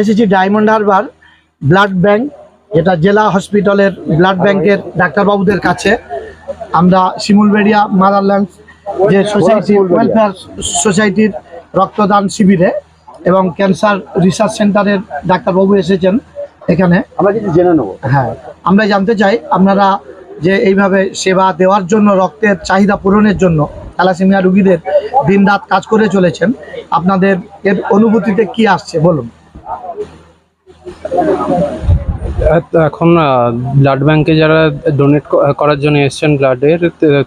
এসেছি diamond Harbour blood bank যেটা জেলা হসপিটালের ব্লাড ব্যাংকের ডাক্তারবাবুদের কাছে। আমরা শিমুলবেড়িয়া মাদারল্যান্ড যে সোসাইটি ওয়েলফেয়ার সোসাইটির রক্তদান শিবিরে এবং ক্যান্সার রিসার্চ সেন্টারের ডাক্তারবাবু এসেছেন এখানে। আমরা কিছু জেনে নেব। হ্যাঁ আমরা জানতে চাই আপনারা যে এইভাবে সেবা দেওয়ার জন্য রক্তের চাহিদা পূরণের জন্য থ্যালাসেমিয়া রুগীদের দিনরাত কাজ করে চলেছেন আপনাদের এর অনুভূতিতে কি আসছে বলুন। এখন ব্লাড ব্যাংকে যারা ডোনেট করার জন্য এসছেন ব্লাডের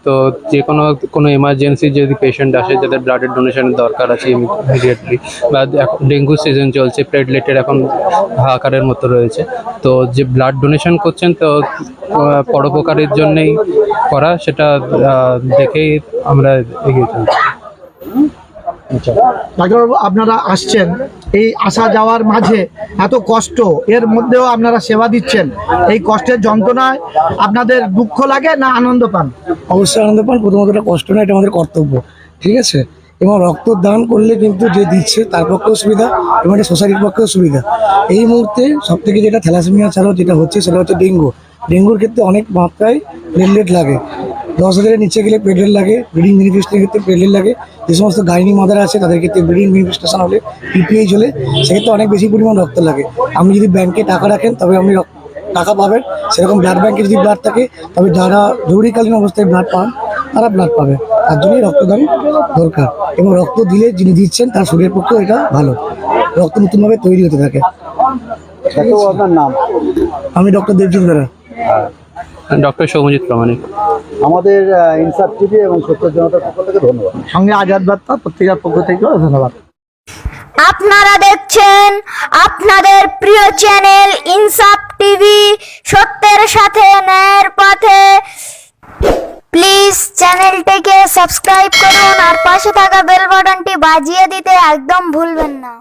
তো যে কোনো কোনো এমার্জেন্সি যদি পেশেন্ট আসে, যাদের ব্লাডের ডোনেশনের দরকার আছে ইমিডিয়েটলি বা এখন ডেঙ্গু সিজন চলছে প্লেটলেটের এখন হাহাকারের মতো রয়েছে, তো যে ব্লাড ডোনেশন করছেন, তো পরোপকারের জন্যেই করা, সেটা দেখেই আমরা এগিয়ে চলছি। ডাক্তারবাবু আপনারা আসছেন। এই আসা যাওয়ার মাঝে এত কষ্ট এর মধ্যেও আপনারা সেবা দিচ্ছেন। এই কষ্টের যন্ত্রণায় আপনাদের দুঃখ লাগে না আনন্দ পান? অবশ্যই আনন্দ পান প্রথমত এটা কষ্ট না এটা আমাদের কর্তব্য ঠিক আছে? এবং রক্ত দান করলে কিন্তু যে দিচ্ছে তার পক্ষেও সুবিধা এবং এটা সোসাইটির পক্ষেও সুবিধা। এই মুহূর্তে সব থেকে যেটা থ্যালাসেমিয়া ছাড়াও যেটা হচ্ছে সেটা হচ্ছে ডেঙ্গু। ডেঙ্গুর ক্ষেত্রে অনেক মাত্রায় প্লেটলেট লাগে। দশ হাজারের নিচে গেলে প্লেটলেট লাগে ব্রিডিং বেনিফিস্টের ক্ষেত্রে প্লেটলেট লাগে। যে সমস্ত গাইনি মাদার আছে তাদের ক্ষেত্রে ব্রিডিং বেনিফিস্টেশন হলে পিপিএইচ হলে সেক্ষেত্রে অনেক বেশি পরিমাণ রক্ত লাগে। আপনি যদি ব্যাংকে টাকা রাখেন তবে আপনি টাকা পাবেন। সেরকম ব্লাড ব্যাংকে যদি ব্লাড থাকে তবে যারা জরুরিকালীন অবস্থায় ব্লাড পান তারা ব্লাড পাবে। তার জন্যই রক্তদান দরকার। এবং রক্ত দিলে যিনি দিচ্ছেন তার শরীরের পক্ষেও এটা ভালো। রক্ত নতুনভাবে তৈরি হতে থাকে। আপনার নাম? আমি ডক্টর দেবজিৎ বেরা। ডক্টর সৌমজিৎ প্রামাণিক। আমাদের ইনসাফ টিভি এবং সত্য জনতার পক্ষ থেকে ধন্যবাদ। সঙ্গে আজাদ বার্তা পত্রিকার পক্ষ থেকেও ধন্যবাদ। আপনারা দেখছেন আপনাদের প্রিয় চ্যানেল ইনসাফ টিভি সত্যের সাথে ন্যায়ের পথে। প্লিজ চ্যানেলটিকে সাবস্ক্রাইব করুন আর পাশে থাকা বেল বাটনটি বাজিয়ে দিতে একদম ভুলবেন না।